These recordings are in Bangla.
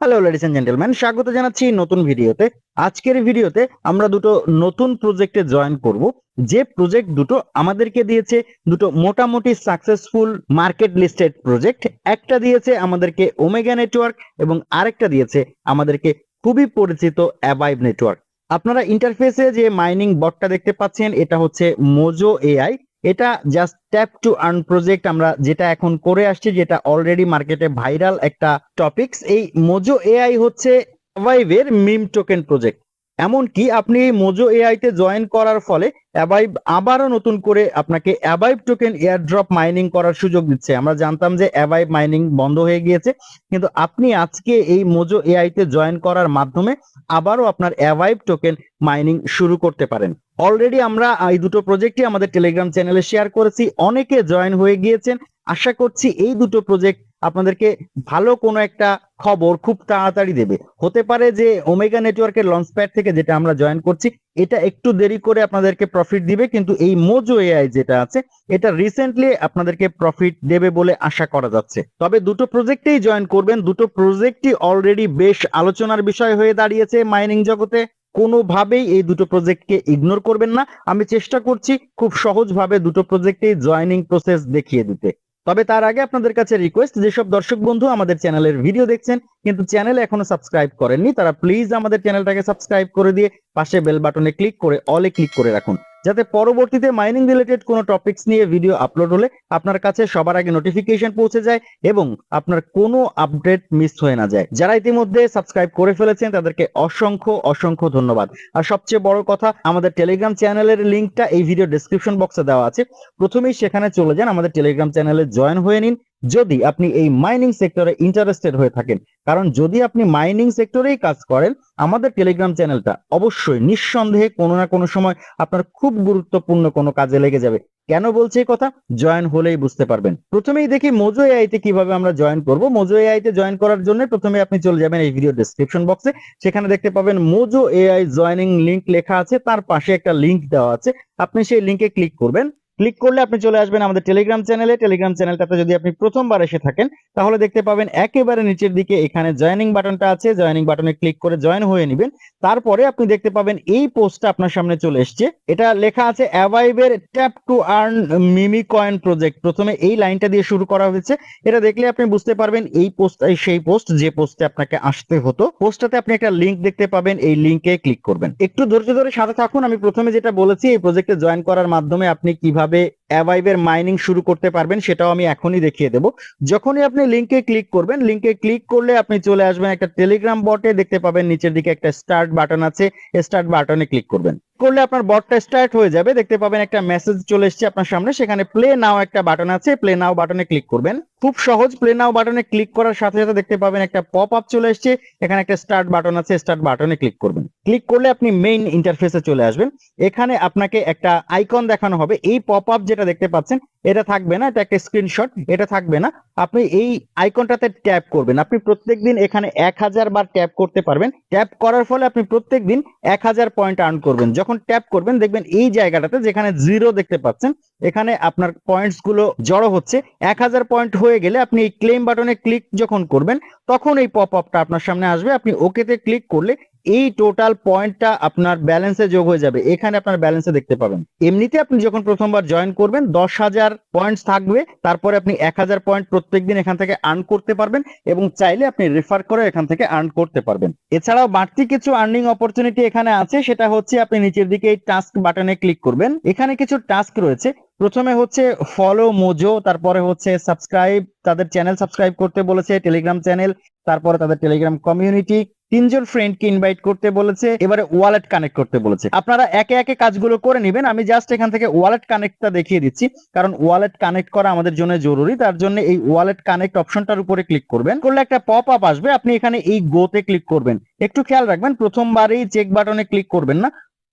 হ্যালো লেডিস এন্ড জেন্টেলম্যান স্বাগত জানাচ্ছি নতুন ভিডিওতে। আজকের ভিডিওতে আমরা দুটো নতুন প্রজেক্টে জয়েন করব। যে প্রজেক্ট দুটো আমাদেরকে দিয়েছে, দুটো মোটামুটি সাকসেসফুল মার্কেট লিস্টেড প্রজেক্ট একটা দিয়েছে আমাদেরকে ওমেগা নেটওয়ার্ক এবং আরেকটা দিয়েছে আমাদেরকে খুবই পরিচিত অ্যাভাইভ নেটওয়ার্ক আপনারা ইন্টারফেসে যে মাইনিং বটটা দেখতে পাচ্ছেন, এটা হচ্ছে মোজো এআই এটা just tap to earn project আমরা যেটা এখন করে আসছি, যেটা অলরেডি মার্কেটে ভাইরাল একটা টপিকস এই মোজো এআই হচ্ছে মিম টোকেন প্রজেক্ট এমনকি আপনি মোজো এআই তে জয়েন করার ফলে অ্যাভাইভ আবারও নতুন করে আপনাকে অ্যাভাইভ টোকেন এয়ারড্রপ মাইনিং করার সুযোগ দিচ্ছে। আমরা জানতাম যে অ্যাভাইভ মাইনিং বন্ধ হয়ে গিয়েছে, কিন্তু আপনি আজকে এই মোজো এআই তে জয়েন করার মাধ্যমে আবারও আপনার অ্যাভাইভ টোকেন মাইনিং শুরু করতে পারেন। অলরেডি আমরা এই দুটো প্রজেক্টই আমাদের টেলিগ্রাম চ্যানেলে শেয়ার করেছি, অনেকে জয়েন হয়ে গিয়েছেন। আশা করছি এই দুটো প্রজেক্ট আপনাদেরকে ভালো কোনো একটা খবর খুব তাড়াতাড়ি দেবে। হতে পারে যে ওমেগা নেটওয়ার্কের লঞ্চ প্যাড থেকে যেটা আমরা জয়েন করছি, এটা একটু দেরি করে আপনাদেরকে প্রফিট দিবে, কিন্তু এই মোজো এআই যেটা আছে, এটা রিসেন্টলি আপনাদেরকে প্রফিট দেবে বলে আশা করা যাচ্ছে। তবে দুটো প্রজেক্টেই জয়েন করবেন, দুটো প্রজেক্টই অলরেডি বেশ আলোচনার বিষয় হয়ে দাঁড়িয়েছে মাইনিং জগতে। কোনোভাবেই এই দুটো প্রজেক্টকে ইগনোর করবেন না। আমি চেষ্টা করছি খুব সহজভাবে দুটো প্রজেক্টেই জয়েনিং প্রসেস দেখিয়ে দিতে। তবে তার আগে আপনাদের কাছে রিকোয়েস্ট যেসব দর্শক বন্ধু আমাদের চ্যানেলের ভিডিও দেখছেন, কিন্তু চ্যানেল এখনও সাবস্ক্রাইব করেননি, তারা প্লিজ আমাদের চ্যানেলটাকে সাবস্ক্রাইব করে দিয়ে পাশে বেল বাটনে ক্লিক করে অলে ক্লিক করে রাখুন। যাতে পরবর্তীতে মাইনিং রিলেটেড কোনো টপিকস নিয়ে ভিডিও আপলোড হলে আপনার কাছে সবার আগে নোটিফিকেশন পৌঁছে যায় এবং আপনার কোনো আপডেট মিস হয়ে না যায়। যারা ইতিমধ্যে সাবস্ক্রাইব করে ফেলেছেন, তাদেরকে অসংখ্য অসংখ্য ধন্যবাদ। আর সবচেয়ে বড় কথা, আমাদের টেলিগ্রাম চ্যানেলের লিংকটা এই ভিডিও ডেসক্রিপশন বক্সে দেওয়া আছে। প্রথমেই সেখানে চলে যান, আমাদের টেলিগ্রাম চ্যানেলে জয়েন হয়ে নিন। যদি আপনি এই মাইনিং সেক্টরে ইন্টারেস্টেড হয়ে থাকেন, কারণ যদি আপনি মাইনিং সেক্টরেই কাজ করেন, আমাদের টেলিগ্রাম চ্যানেলটা অবশ্যই নিঃসন্দেহে কোনো না কোনো সময় আপনার খুব গুরুত্বপূর্ণ কোনো কাজে লেগে যাবে। কেন বলছি এই কথা? জয়েন হলেই বুঝতে পারবেন। প্রথমেই দেখি মোজো এআই তে কীভাবে আমরা জয়েন করব। মোজো এআই তে জয়েন করার জন্য প্রথমে আপনি চলে যাবেন এই ভিডিও ডেসক্রিপশন বক্সে সেখানে দেখতে পাবেন মোজো এআই জয়েনিং লিংক লেখা আছে। তার পাশে একটা লিংক দেওয়া আছে। আপনি সেই লিংকে ক্লিক করবেন। ক্লিক করলে আপনি চলে আসবেন আমাদের টেলিগ্রাম চ্যানেলে টেলিগ্রাম চ্যানেলটাতে যদি আপনি প্রথমবার এসে থাকেন, তাহলে দেখতে পাবেন একেবারে নিচের দিকে এখানে জয়েনিং বাটনটা আছে। জয়েনিং বাটনে ক্লিক করে জয়েন হয়ে নেবেন। তারপরে আপনি দেখতে পাবেন এই পোস্টটা আপনার সামনে চলে এসছে। এটা লেখা আছে অ্যাভাইভের tap to earn Mimi coin project প্রথমে এই লাইনটা দিয়ে শুরু করা হয়েছে। এটা দেখলে আপনি বুঝতে পারবেন এই পোস্ট সেই পোস্ট যে পোস্টে আপনাকে আসতে হতো। পোস্টটাতে আপনি একটা লিংক দেখতে পাবেন। এই লিংকে ক্লিক করবেন। একটু ধৈর্য ধরে সাথে থাকুন। আমি প্রথমে যেটা বলেছি, এই প্রজেক্টে জয়েন করার মাধ্যমে আপনি কীভাবে অ্যাভাইভের মাইনিং শুরু করতে পারবেন সেটাও আমি এখনই দেখিয়ে দেবো। যখনই আপনি লিংকে ক্লিক করবেন লিংকে ক্লিক করলে আপনি চলে আসবেন একটা টেলিগ্রাম বটে দেখতে পাবেন নিচের দিকে একটা স্টার্ট বাটন আছে স্টার্ট বাটনে ক্লিক করবেন। করলে আপনার বটটা স্টার্ট হয়ে যাবে, দেখতে পাবেন একটা মেসেজ চলে এসেছে আপনার সামনে, সেখানে প্লে নাও একটা বাটন আছে প্লে নাও বাটনে ক্লিক করবেন। খুব সহজ প্লে নাও বাটনে ক্লিক করার সাথে সাথে দেখতে পাবেন একটা পপ আপ চলে এসেছে, এখানে একটা স্টার্ট বাটন আছে স্টার্ট বাটনে ক্লিক করবেন। ক্লিক করলে আপনি মেইন ইন্টারফেসে চলে আসবেন। এখানে আপনাকে একটা আইকন দেখানো হবে। এই পপ আপ যেটা দেখতে পাচ্ছেন, এটা থাকবে না, এটা একটা স্ক্রিনশট এটা থাকবে না। আপনি এই আইকনটাতে ট্যাপ করবেন। আপনি প্রত্যেকদিন এখানে এক হাজার বার ট্যাপ করতে পারবেন। ট্যাপ করার ফলে আপনি প্রত্যেকদিন এক হাজার পয়েন্ট আর্ন করবেন। যখন ট্যাপ করবেন, দেখবেন এই জায়গাটাতে যেখানে জিরো দেখতে পাচ্ছেন, এখানে আপনার পয়েন্টসগুলো জড়ো হচ্ছে। এক হাজার পয়েন্ট হয়ে গেলে আপনি এই ক্লেম বাটনে ক্লিক যখন করবেন, তখন এই পপ আপটা আপনার সামনে আসবে। আপনি ওকেতে ক্লিক করলে এই টোটাল পয়েন্টটা আপনার ব্যালেন্সে যোগ হয়ে যাবে। এখানে আপনার ব্যালেন্সে দেখতে পাবেন। এমনিতে আপনি যখন প্রথমবার জয়েন করবেন, দশ হাজার পয়েন্টস থাকবে। তারপরে আপনি এক হাজার পয়েন্ট প্রত্যেকদিন এখান থেকে আর্ন করতে পারবেন এবং চাইলে আপনি রেফার করে এখান থেকে আর্ন করতে পারবেন। এছাড়াও বাড়তি কিছু আর্নিং অপরচুনিটি এখানে আছে। সেটা হচ্ছে আপনি নিচের দিকে এই টাস্ক বাটনে ক্লিক করবেন। এখানে কিছু টাস্ক রয়েছে। প্রথমে হচ্ছে ফলো মোজো তারপরে হচ্ছে সাবস্ক্রাইব তাদের চ্যানেল সাবস্ক্রাইব করতে বলেছে টেলিগ্রাম চ্যানেল তারপরে তাদের টেলিগ্রাম কমিউনিটি তিনজন ফ্রেন্ডকে ইনভাইট করতে বলেছে, এবারে ওয়ালেট কানেক্ট করতে বলেছে। আপনারা একে একে কাজগুলো করে নেবেন, আমি জাস্ট এখান থেকে ওয়ালেট কানেক্টটা দেখিয়ে দিচ্ছি, কারণ ওয়ালেট কানেক্ট করা আমাদের জন্য জরুরি, তার জন্য এই ওয়ালেট কানেক্ট অপশনটার উপরে ক্লিক করবেন। করলে একটা পপ আপ আসবে, আপনি এখানে এই গোতে ক্লিক করবেন। একটু খেয়াল রাখবেন, প্রথমবারেই চেক বাটনে ক্লিক করবেন না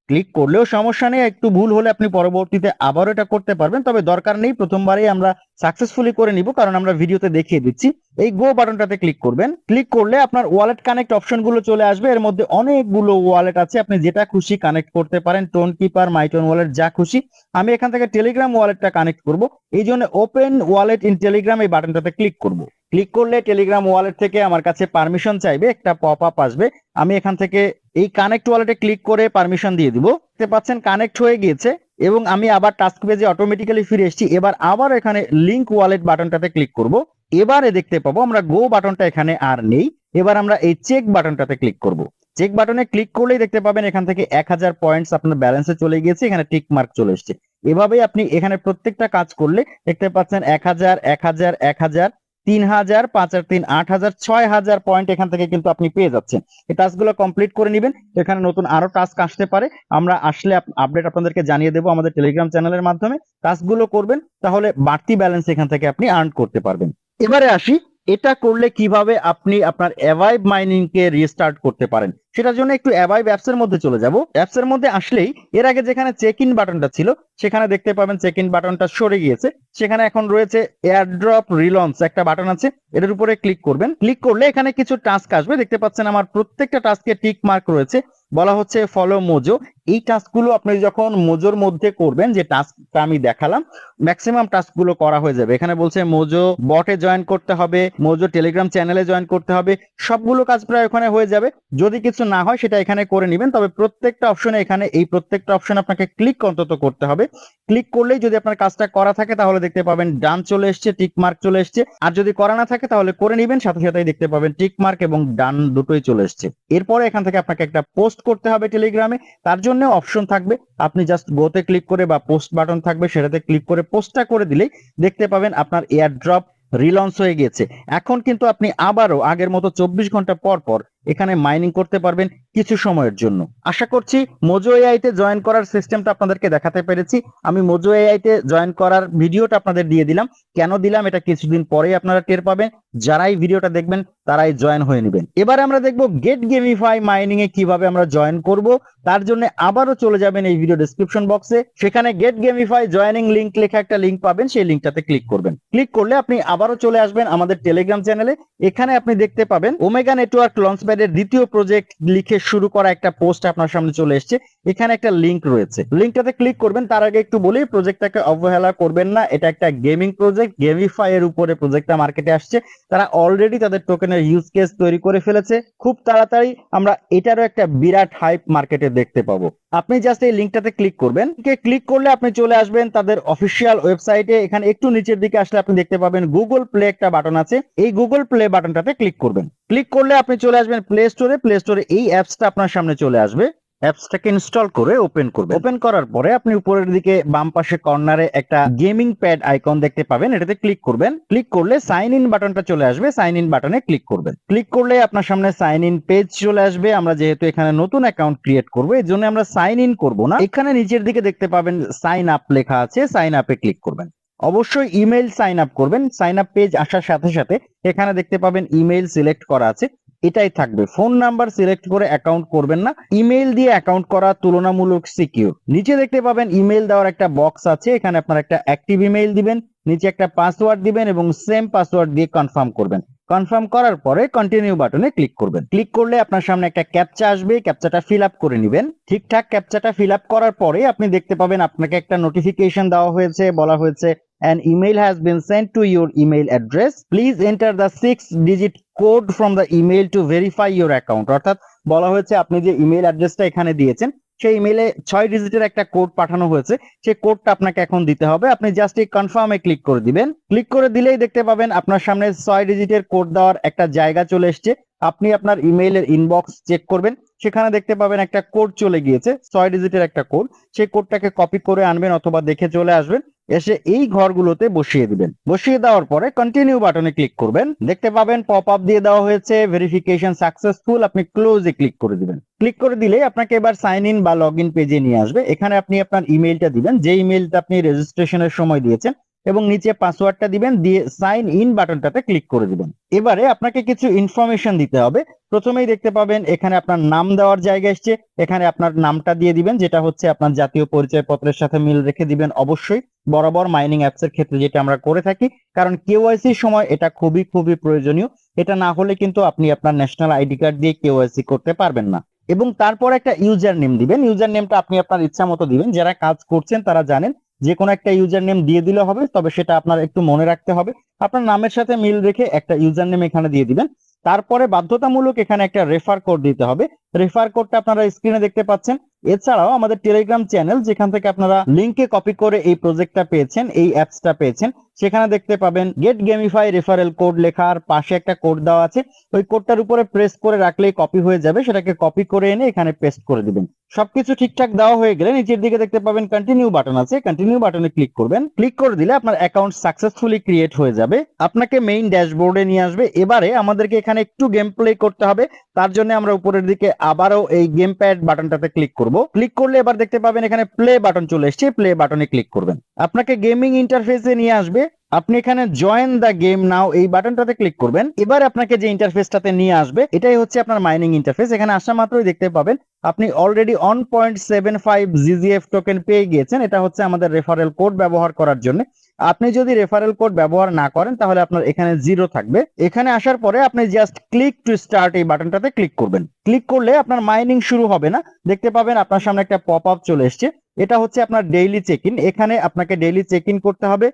ক্লিক করলেও সমস্যা নেই, একটু ভুল হলে আপনি পরবর্তীতে আবারও এটা করতে পারবেন। তবে দরকার নেই, প্রথমবারেই আমরা সাকসেসফুলি করে নিব, কারণ আমরা ভিডিওতে দেখিয়ে দিচ্ছি। এই গো বাটনটাতে ক্লিক করবেন। ক্লিক করলে আপনার ওয়ালেট কানেক্ট অপশনগুলো চলে আসবে। এর মধ্যে অনেকগুলো ওয়ালেট আছে। আপনি যেটা খুশি কানেক্ট করতে পারেন টোন কিপার মাইটোন ওয়ালেট যা খুশি। আমি এখান থেকে টেলিগ্রাম ওয়ালেটটা কানেক্ট করব। এই জন্য ওপেন ওয়ালেট ইন টেলিগ্রাম এই বাটনটাতে ক্লিক করব। ক্লিক করলে টেলিগ্রাম ওয়ালেট থেকে আমার কাছে পারমিশন চাইবে, একটা পপ আপ আসবে। আমি এখান থেকে এই কানেক্ট ওয়ালেটে ক্লিক করে পারমিশন দিয়ে দিব। দেখতে পাচ্ছেন কানেক্ট হয়ে গিয়েছে এবং আমি আবার টাস্ক পেজে অটোমেটিক্যালি ফিরে এসেছি। এবার আবার এখানে লিংক ওয়ালেট বাটনটাতে ক্লিক করব। এবারে দেখতে পাবো, আমরা গো বাটনটা এখানে আর নেই। এবার আমরা এই চেক বাটনটাতে ক্লিক করব। চেক বাটনে ক্লিক করলেই দেখতে পাবেন এখান থেকে এক হাজার পয়েন্টস আপনার ব্যালেন্সে চলে গিয়েছে, এখানে টিক মার্ক চলে এসছে। এভাবেই আপনি এখানে প্রত্যেকটা কাজ করলে দেখতে পাচ্ছেন এক হাজার এক হাজার এক হাজার তিন হাজার পাঁচ আর তিন আট হাজার ছয় হাজার পয়েন্ট এখান থেকে কিন্তু আপনি পেয়ে যাচ্ছেন। এই টাস্কগুলো কমপ্লিট করে নেবেন। এখানে নতুন আরও টাস্ক আসতে পারে। আমরা আসলে আপডেট আপনাদেরকে জানিয়ে দেবো আমাদের টেলিগ্রাম চ্যানেলের মাধ্যমে। টাস্কগুলো করবেন, তাহলে বাড়তি ব্যালেন্স এখান থেকে আপনি আর্ন করতে পারবেন। এবারে আসি, এটা করলে কীভাবে আপনি আপনার অ্যাভাইভ মাইনিং কে রিস্টার্ট করতে পারেন? সেটার জন্য একটু অ্যাভাইভ অ্যাপস এর মধ্যে চলে যাব। অ্যাপস এর মধ্যে আসলেই এর আগে যেখানে চেক ইন বাটনটা ছিল, সেখানে দেখতে পাবেন চেক ইন বাটনটা সরে গিয়েছে। সেখানে এখন রয়েছে এয়ারড্রপ রিলঞ্চ একটা বাটন আছে, এটার উপরে ক্লিক করবেন। ক্লিক করলে এখানে কিছু টাস্ক আসবে। দেখতে পাচ্ছেন আমার প্রত্যেকটা টাস্কে টিক মার্ক রয়েছে। বলা হচ্ছে ফলো মোজো এই টাস্কগুলো আপনি যখন মোজোর মধ্যে করবেন, যে টাস্কটা আমি দেখালাম ম্যাক্সিমাম টাস্কগুলো করা হয়ে যাবে। এখানে বলছে মোজো বটে জয়েন করতে হবে মোজো টেলিগ্রাম চ্যানেলে জয়েন করতে হবে। সবগুলো কাজ প্রায় ওখানে হয়ে যাবে। যদি কিছু না হয় সেটা এখানে করে নেবেন। তবে প্রত্যেকটা অপশনে এখানে এই প্রত্যেকটা অপশন আপনাকে ক্লিক অন্তত করতে হবে। ক্লিক করলেই যদি আপনার কাজটা করা থাকে তাহলে দেখতে পাবেন ডান চলে এসছে টিক মার্ক চলে এসছে। আর যদি করা না থাকে তাহলে করে নেবেন, সাথে সাথেই দেখতে পাবেন টিক মার্ক এবং ডান দুটোই চলে এসছে। এরপরে এখান থেকে আপনাকে একটা পোস্ট করতে হবে টেলিগ্রামে তার জন্য অপশন থাকবে, আপনি জাস্ট গোতে ক্লিক করে বা পোস্ট বাটন থাকবে সেটাতে ক্লিক করে পোস্টটা করে দিলেই দেখতে পাবেন আপনার এয়ার ড্রপ রিলঞ্চ হয়ে গেছে এখন কিন্তু আপনি আবারও আগের মতো চব্বিশ ঘণ্টা পর পর এখানে মাইনিং করতে পারবেন কিছু সময়ের জন্য। আশা করছি মোজো এআই তে জয়েন করার সিস্টেমটা আপনাদেরকে দেখাতে পেরেছি। আমি মোজো এআই তে জয়েন করার ভিডিওটা আপনাদের দিয়ে দিলাম। কেন দিলাম? এটা কিছুদিন পরেই আপনারা টের পাবেন। যারাই ভিডিওটা দেখবেন তারাই জয়েন হয়ে নেবেন। এবার আমরা দেখব গেট গেমিফাই মাইনিং এ কীভাবে আমরা জয়েন করব। তার জন্য আবারও চলে যাবেন এই ভিডিও ডেসক্রিপশন বক্সে সেখানে গেট গেমিফাই জয়েনিং লিংক লেখা একটা লিংক পাবেন, সেই লিংকটাতে ক্লিক করবেন। ক্লিক করলে আপনি আবারও চলে আসবেন আমাদের টেলিগ্রাম চ্যানেলে এখানে আপনি দেখতে পাবেন ওমেগা নেটওয়ার্ক লঞ্চপ্যাডের দ্বিতীয় প্রজেক্ট লিখে শুরু করা একটা পোস্ট আপনার সামনে চলে এসেছে। এখানে একটা লিংক রয়েছে। লিংকটাতে ক্লিক করবেন, তার আগে একটু বলি প্রজেক্টটাকে অবহেলা করবেন না। এটা একটা গেমিং প্রজেক্ট গেমিফাই এর উপরে প্রজেক্টটা মার্কেটে আসছে। তারা অলরেডি তাদের টোকেনের ইউজ কেস তৈরি করে ফেলেছে, খুব তাড়াতাড়ি আমরা এটারও একটা বিরাট হাইপ মার্কেটে দেখতে পাবো। আপনি জাস্ট এই লিঙ্কটাতে ক্লিক করবেন। ক্লিক করলে আপনি চলে আসবেন তাদের অফিসিয়াল ওয়েবসাইটে এখানে একটু নিচের দিকে আসলে আপনি দেখতে পাবেন গুগল প্লে একটা বাটন আছে। এই গুগল প্লে বাটনটাতে ক্লিক করবেন। ক্লিক করলে আপনি চলে আসবেন প্লে স্টোরে প্লে স্টোরে এই অ্যাপসটা আপনার সামনে চলে আসবে। অ্যাপসটাকে ইনস্টল করে ওপেন করবেন। ওপেন করার পরে আপনি উপরের দিকে বাম পাশে কর্নারে একটা গেমিং প্যাড আইকন দেখতে পাবেন, এটাতে ক্লিক করবেন। ক্লিক করলে সাইন ইন বাটনটা চলে আসবে সাইন ইন বাটনে ক্লিক করবেন। ক্লিক করলে আপনার সামনে সাইন ইন পেজ চলে আসবে, আমরা যেহেতু এখানে নতুন অ্যাকাউন্ট ক্রিয়েট করব, এই জন্য আমরা সাইন ইন করব না। এখানে নিচের দিকে দেখতে পাবেন সাইন আপ লেখা আছে সাইন আপে ক্লিক করবেন। অবশ্যই ইমেল সাইন আপ করবেন সাইন আপ পেজ আসার সাথে সাথে এখানে দেখতে পাবেন ইমেল সিলেক্ট করা আছে। এটাই থাকবে। ফোন নাম্বার সিলেক্ট করে অ্যাকাউন্ট করবেন না। ইমেল দিয়ে অ্যাকাউন্ট করা তুলনামূলক সিকিউর। নিচে দেখতে পাবেন ইমেল দেওয়ার একটা বক্স আছে। এখানে আপনার একটা অ্যাক্টিভ ইমেল দিবেন, নিচে একটা পাসওয়ার্ড দিবেন এবং সেম পাসওয়ার্ড দিয়ে কনফার্ম করবেন। কনফার্ম করার পরে কন্টিনিউ বাটনে ক্লিক করবেন। ক্লিক করলে আপনার সামনে একটা ক্যাপচা আসবে ক্যাপচাটা ফিল আপ করে নেবেন। ঠিকঠাক ক্যাপচাটা ফিল আপ করার পরে আপনি দেখতে পাবেন আপনাকে একটা নোটিফিকেশন দেওয়া হয়েছে, বলা হয়েছে, an email has been sent to your email address. Please enter the six digit code from the email to verify your account. অর্থাৎ বলা হয়েছে আপনি যে ইমেল অ্যাড্রেসটা এখানে দিয়েছেন সেই ইমেলে ছয় ডিজিটের একটা কোড পাঠানো হয়েছে, সেই কোডটা আপনাকে এখন দিতে হবে। আপনি জাস্ট এই কনফার্মে ক্লিক করে দিবেন। ক্লিক করে দিলেই দেখতে পাবেন আপনার সামনে ছয় ডিজিটের কোড দেওয়ার একটা জায়গা চলে এসছে। আপনি আপনার ইমেইলের ইনবক্স চেক করবেন। সেখানে দেখতে পাবেন একটা কোড চলে গিয়েছে, ছয় ডিজিটের একটা কোড সেই কোডটাকে কপি করে আনবেন অথবা দেখে চলে আসবেন। এসে এই ঘরগুলোতে বসিয়ে দিবেন। বসিয়ে দেওয়ার পরে কন্টিনিউ বাটনে ক্লিক করবেন। দেখতে পাবেন পপ আপ দিয়ে দেওয়া হয়েছে ভেরিফিকেশন সাকসেসফুল আপনি ক্লোজে ক্লিক করে দিবেন। ক্লিক করে দিলে আপনাকে এবার সাইন ইন বা লগ ইন পেজে নিয়ে আসবে। এখানে আপনি আপনার ইমেলটা দিবেন। যে ইমেলটা আপনি রেজিস্ট্রেশনের সময় দিয়েছেন এবং নিচে পাসওয়ার্ডটা দিবেন, দিয়ে সাইন ইন বাটনটাতে ক্লিক করে দিবেন। এবারে আপনাকে কিছু ইনফরমেশন দিতে হবে। প্রথমেই দেখতে পাবেন, এখানে আপনার নাম দেওয়ার জায়গা এসছে। এখানে আপনার নামটা দিয়ে দিবেন, যেটা হচ্ছে আপনার জাতীয় পরিচয় পত্রের সাথে মিল রেখে দিবেন অবশ্যই। বরাবর মাইনিং অ্যাপস এর ক্ষেত্রে যেটা আমরা করে থাকি, কারণ কেওয়াইসির সময় এটা খুবই খুবই প্রয়োজনীয়। এটা না হলে কিন্তু আপনি আপনার ন্যাশনাল আইডি কার্ড দিয়ে কেওয়াইসি করতে পারবেন না। এবং তারপর একটা ইউজার নেম দিবেন। ইউজার নেমটা আপনি আপনার ইচ্ছা মতো দিবেন। যারা কাজ করছেন তারা জানেন যে কোনো একটা ইউজার নেম দিয়ে দিলে হবে, তবে সেটা আপনার একটু মনে রাখতে হবে। আপনার নামের সাথে মিল রেখে একটা ইউজার নেম এখানে দিয়ে দিবেন। তারপরে বাধ্যতামূলক এখানে একটা রেফার কোড দিতে হবে। রেফার কোডটা আপনারা স্ক্রিনে দেখতে পাচ্ছেন। এছাড়াও আমাদের টেলিগ্রাম চ্যানেল যেখান থেকে আপনারা লিঙ্কে কপি করে এই প্রজেক্টটা পেয়েছেন, এই অ্যাপসটা পেয়েছেন, সেখানে দেখতে পাবেন গেট গেমিফাই রেফারেল কোড লেখা, আর পাশে একটা কোড দেওয়া আছে। ওই কোডটার উপরে প্রেস করে রাখলেই কপি হয়ে যাবে। সেটাকে কপি করে এনে এখানে পেস্ট করে দিবেন। সবকিছু ঠিকঠাক দেওয়া হয়ে গেলে নিচের দিকে দেখতে পাবেন কন্টিনিউ বাটন আছে। কন্টিনিউ বাটনে ক্লিক করবেন। ক্লিক করে দিলে আপনার অ্যাকাউন্ট সাকসেসফুলি ক্রিয়েট হয়ে যাবে। আপনাকে মেইন ড্যাশবোর্ডে নিয়ে আসবে। এবারে আমাদেরকে এখানে একটু গেম প্লে করতে হবে। তার জন্য আমরা উপরের দিকে আবারও এই গেম প্যাড বাটনটাতে ক্লিক করব। ক্লিক করলে এবার দেখতে পাবেন এখানে প্লে বাটন চলে এসেছে। প্লে বাটনে ক্লিক করবেন। আপনাকে গেমিং ইন্টারফেসে নিয়ে আসবে। আপনি এখানে জয়েন দ্য গেম নাও এই বাটনটাতে ক্লিক করবেন। এবার আপনাকে যে ইন্টারফেসটাতে নিয়ে আসবে, এটাই হচ্ছে আপনার মাইনিং ইন্টারফেস এখানে আসা মাত্রই দেখতে পাবেন, আপনি already one point seven five GGF token পেয়ে গিয়েছেন। এটা হচ্ছে আমাদের রেফারেল কোড ব্যবহার করার জন্য। আপনি যদি রেফারেল কোড ব্যবহার না করেন, তাহলে আপনার এখানে জিরো থাকবে। এখানে আসার পরে আপনি জাস্ট ক্লিক টু স্টার্ট এই বাটনটাতে ক্লিক করবেন। ক্লিক করলে আপনার মাইনিং শুরু হবে না। দেখতে পাবেন আপনার সামনে একটা পপ আপ চলে এসছে। এটা হচ্ছে আপনার ডেইলি চেক ইন এখানে আপনাকে ডেইলি চেক ইন করতে হবে।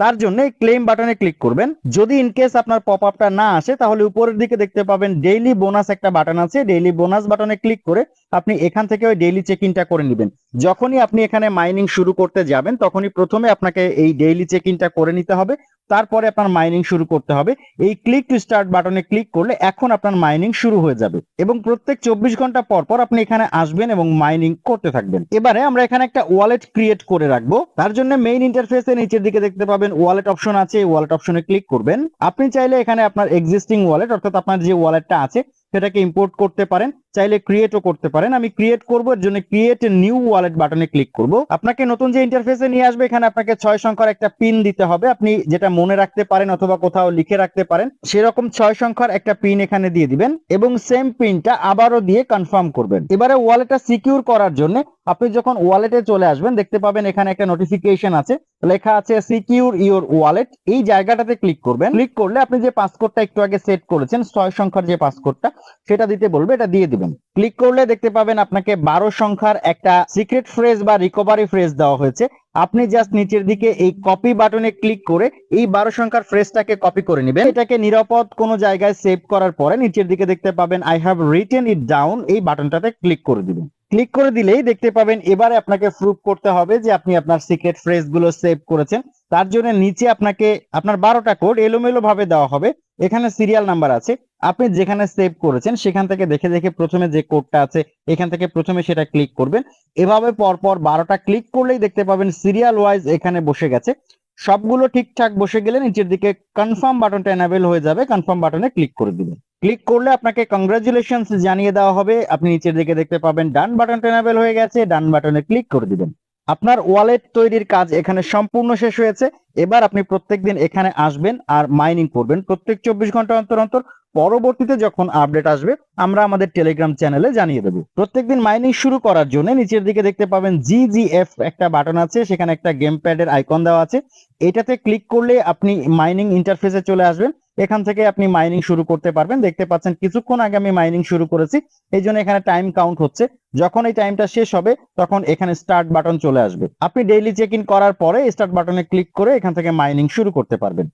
তার জন্য ক্লেম বাটনে ক্লিক করবেন। যদি ইনকেস আপনার পপ আপটা না আসে, তাহলে উপরের দিকে দেখতে পাবেন ডেইলি বোনাস একটা বাটন আছে। ডেইলি বোনাস বাটনে ক্লিক করে আপনি এখান থেকে ওই ডেইলি চেক ইনটা করে নেবেন। যখনই আপনি এখানে মাইনিং শুরু করতে যাবেন, তখনই প্রথমে আপনাকে এই ডেইলি চেক ইনটা করে নিতে হবে। তারপরে আপনার মাইনিং শুরু করতে হবে। এই ক্লিক টু স্টার্ট বাটনে ক্লিক করলে এখন আপনার মাইনিং শুরু হয়ে যাবে এবং প্রত্যেক চব্বিশ ঘণ্টা পর পর আপনি এখানে আসবেন এবং মাইনিং করতে থাকবেন। এবারে আমরা এখানে একটা ওয়ালেট ক্রিয়েট করে রাখব। তার জন্য মেইন ইন্টারফেসে নিচের দিকে দেখতে পাবেন ওয়ালেট অপশন আছে ওয়ালেট অপশনে ক্লিক করবেন। আপনি চাইলে এখানে আপনার এক্সিস্টিং ওয়ালেট অর্থাৎ আপনার যে ওয়ালেটটা আছে সেটাকে ইম্পোর্ট করতে পারেন, চাইলে ক্রিয়েটও করতে পারেন। আমি ক্রিয়েট করব, এর জন্য ক্রিয়েট নিউ ওয়ালেট বাটনে ক্লিক করব। আপনাকে নতুন যে ইন্টারফেসে নিয়ে আসবে, এখানে আপনাকে ছয় সংখ্যার একটা পিন দিতে হবে। আপনি যেটা মনে রাখতে পারেন অথবা কোথাও লিখে রাখতে পারেন, সেরকম ছয় সংখ্যার একটা পিন এখানে দিয়ে দিবেন এবং সেম পিনটা আবারও দিয়ে কনফার্ম করবেন। এবারে ওয়ালেটটা সিকিউর করার জন্য আপনি যখন ওয়ালেটে চলে আসবেন, দেখতে পাবেন এখানে একটা নোটিফিকেশন আছে। লেখা আছে সিকিউর ইউর ওয়ালেট এই জায়গাটাতে ক্লিক করবেন। ক্লিক করলে আপনি যে পাসকোডটা একটু আগে সেট করেছেন, ছয় সংখ্যার যে পাসকোডটা সেটা দিতে বলবে, এটা দিয়ে দিবেন। ক্লিক করলে দেখতে পাবেন আপনাকে বারো সংখ্যার একটা সিক্রেট ফ্রেজ বা রিকভারি ফ্রেজ দেওয়া হয়েছে। আপনি জাস্ট নিচের দিকে এই কপি বাটনে ক্লিক করে এই বারো সংখ্যার ফ্রেজটাকে কপি করে নেবেন। এটাকে নিরাপদ কোনো জায়গায় সেভ করার পরে নিচের দিকে দেখতে পাবেন I have written it down এই বাটনটাতে ক্লিক করে দিবেন। ক্লিক করে দিলেই দেখতে পাবেন এবারে আপনাকে প্রুফ করতে হবে যে আপনি আপনার সিক্রেট ফ্রেজগুলো সেভ করেছেন। তার জন্য নিচে আপনাকে, আপনার বারোটা কোড এলোমেলো ভাবে দেওয়া হবে। এখানে সিরিয়াল নাম্বার আছে। আপনি যেখানে সেভ করেছেন সেখান থেকে দেখে দেখে প্রথমে যে কোডটা আছে, এখান থেকে প্রথমে সেটা ক্লিক করবেন। এভাবে পরপর বারোটা ক্লিক করলেই দেখতে পাবেন সিরিয়াল ওয়াইজ এখানে বসে গেছে। সবগুলো ঠিকঠাক বসে গেলে নিচের দিকে কনফার্ম বাটনটা এনাবেল হয়ে যাবে। কনফার্ম বাটনে ক্লিক করে দিবেন। ক্লিক করলে আপনাকে কংগ্রাচুলেশনস জানিয়ে দেওয়া হবে। আপনি নিচের দিকে দেখতে পাবেন ডান বাটনটা এনাবেল হয়ে গেছে। ডান বাটনে ক্লিক করে দিবেন। আপনার ওয়ালেট তৈরির কাজ এখানে সম্পূর্ণ শেষ হয়েছে। এবার আপনি প্রত্যেকদিন এখানে আসবেন আর মাইনিং করবেন। প্রত্যেক চব্বিশ ঘণ্টা অন্তর অন্তর। পরবর্তীতে যখন আপডেট আসবে, আমরা আমাদের টেলিগ্রাম চ্যানেলে জানিয়ে দেবো। প্রত্যেকদিন মাইনিং শুরু করার জন্য নিচের দিকে দেখতে পাবেন জিজিএফ একটা বাটন আছে। সেখানে একটা গেম প্যাডের আইকন দেওয়া আছে। এটাতে ক্লিক করলে আপনি মাইনিং ইন্টারফেসে চলে আসবেন। এখান থেকে আপনি মাইনিং শুরু করতে পারবেন। দেখতে পাচ্ছেন কিছুক্ষণ আগে আমি মাইনিং শুরু করেছি। এই জন্য এখানে টাইম কাউন্ট হচ্ছে। যখন এই টাইমটা শেষ হবে, তখন এখানে স্টার্ট বাটন চলে আসবে। আপনি ডেইলি চেক ইন করার পরে স্টার্ট বাটনে ক্লিক করে এখান থেকে মাইনিং শুরু করতে পারবেন।